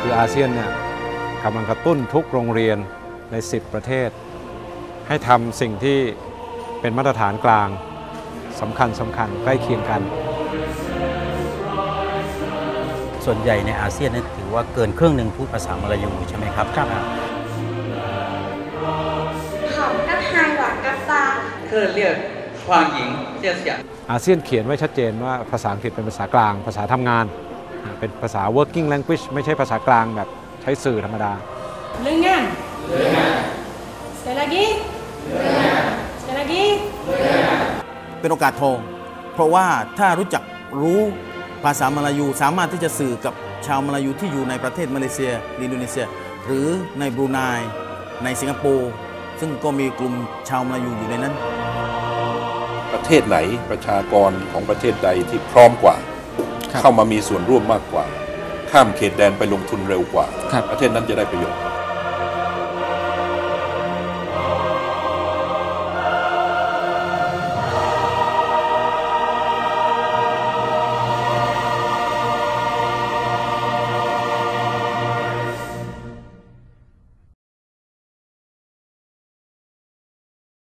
คืออาเซียนเนี่ยกำลังกระตุ้นทุกโรงเรียนใน 10 ประเทศ ให้ทำสิ่งที่เป็นมาตรฐานกลางสำคัญสำคัญใกล้เคียงกัน ส่วนใหญ่ในอาเซียนนี่ถือว่าเกินครึ่งหนึ่งพูดภาษามลายูใช่ไหมครับครับของกับไฮหวานกับตาเธอเรียกความหญิงเสียเสียอาเซียนเขียนไว้ชัดเจนว่าภาษาอังกฤษเป็นภาษากลาง ภาษาทำงาน เป็นภาษา working language ไม่ใช่ภาษากลางแบบใช้สื่อธรรมดา Lengan. Sekali lagi. Sekali lagi. เป็นโอกาสทอง เพราะว่าถ้ารู้จักรู้ภาษามลายูสามารถที่จะสื่อกับชาวมลายูที่อยู่ในประเทศมาเลเซียหรืออินโดนีเซีย หรือในบรูไนในสิงคโปร์ซึ่งก็มีกลุ่มชาวมลายูอยู่ในนั้น ประเทศไหนประชากรของประเทศใดที่พร้อมกว่า เข้ามามีส่วนร่วมมากกว่า ข้ามเขตแดนไปลงทุนเร็วกว่า ประเทศนั้นจะได้ประโยชน์